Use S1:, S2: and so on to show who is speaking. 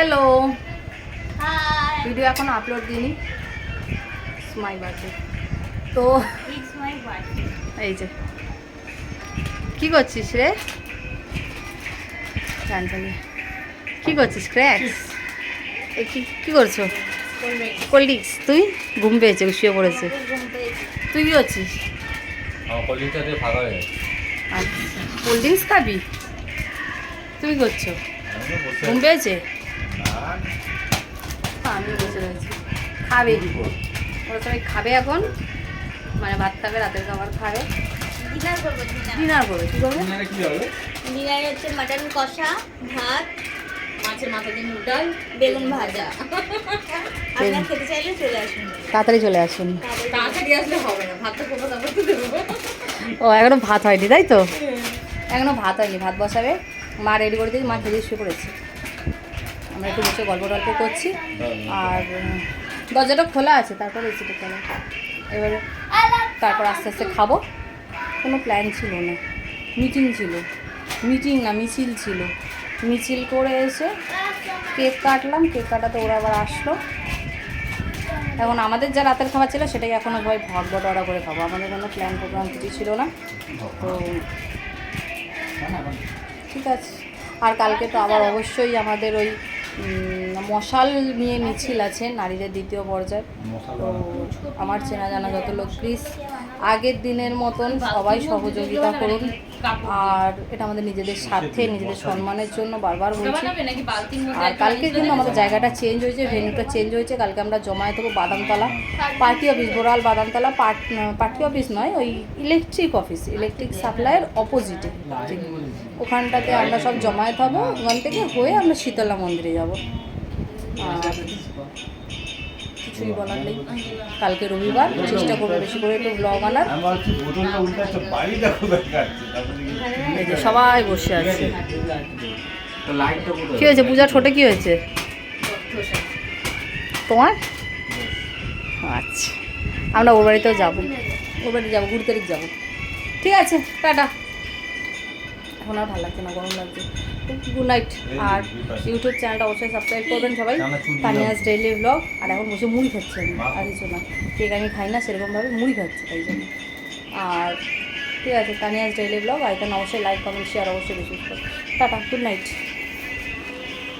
S1: Hello video এখন upload দিইনি। My birthday তো এই যে। কি করছিস রে? জানতালি কি করছিস ক্র্যাক্স এ কি কি করছ? কোল্ড ড্রিঙ্কস তুই? ঘুম পেয়েছে শুয়ে পড়েছে। তুই কি করছিস?
S2: হয়ে গেছে।
S1: আচ্ছা। কোল্ড ড্রিঙ্কস খাবি? তুমি কি করছ? ঘুম পেয়েছে? আমি বসে রয়েছি। খাবে। ওরা সবাই খাবে এখন। মানে ভাত খাবে রাতের খাবার খাবে।
S3: ডিনার করব ডিনার
S1: করবে কী করবে?
S3: হচ্ছে মাটন কষা ভাত
S4: মাছের মাথা দিয়ে
S3: বেগুন ভাজা। আপনারা খেতে চাইলে চলে আসুন।
S1: তাড়াতাড়ি চলে আসুন।
S4: তাড়াতাড়ি আসলে হবে না ভাতটা কোনো তারপর তো দেবো?
S1: ও এখনও ভাত হয়নি তাই তো? এখনও ভাত হয়নি ভাত বসাবে। মা রেডি করে দিয়েছি মা খেতে শুয়ে পড়েছে আমরা একটু বসে গল্প টল্প করছি। আর দরজাটা খোলা আছে, তারপর এসিটা খোলা এবারে তারপর আস্তে আস্তে খাব। কোনো প্ল্যান ছিল না। মিটিং ছিল। মিটিং না, মিছিল ছিল। মিছিল করে এসে কেক কাটলাম। কেক কাটাতে ওরা আবার আসলো। এখন আমাদের যা রাতের খাবার ছিল, সেটাই এখনও ভয়, ভাগ বটরা করে খাব। আমাদের কোনো প্ল্যান প্রোগ্রাম কিছু ছিল না। তো ঠিক আছে। আর কালকে তো আবার অবশ্যই আমাদের ওই মশাল নিয়ে মিছিল আছে নারীদের দ্বিতীয় পর্যায়ে। তো আমার চেনা জানা যত লোক প্লিজ আগের দিনের মতন সবাই সহযোগিতা করুন। আর এটা আমাদের নিজেদের স্বার্থে, নিজেদের সম্মানের জন্য বারবার বলছি। আর কালকে কিন্তু আমাদের জায়গাটা চেঞ্জ হয়েছে ভেন্যুটা চেঞ্জ হয়েছে। কালকে আমরা জমায়েত হব Badamtala. Party office Boral Badamtala part party office নয়, ওই ইলেকট্রিক অফিস ইলেকট্রিক সাপ্লাইয়ের অপোজিটে ওখানটাতে আমরা সব জমায়েত হব, ওখান থেকে হয়ে আমরা শীতলা মন্দিরে যাব। আর কিছুই বলার নেই। কালকে রবিবার চেষ্টা করব বেশি করে একটু ব্লগ আনার। যে সবাই বসে আছে? কী হয়েছে পূজা? ঠোঁটে কী হয়েছে? তোমার? আচ্ছা। আমরা ওর বাড়িতেও যাব। ওর বাড়িতে যাব কুড়ি তারিখ যাব। ঠিক আছে টাটা। এখন আর ভালো লাগছে না গরম লাগছে। গুড নাইট আর ইউটিউব চ্যানেলটা অবশ্যই সাবস্ক্রাইব করবেন সবাই। তানিয়াস ডেইলি ব্লগ আর এখন বসে মুড়ি খাচ্ছে আমি। আর কিছু না। কেক আমি খাই না সেরকমভাবে মুড়ি খাচ্ছি তাই জন্য। আর ঠিক আছে তানিয়াস ডেইলি ব্লগ আর এখানে অবশ্যই লাইক কমেন্ট শেয়ার অবশ্যই বেশি করো। Tata good night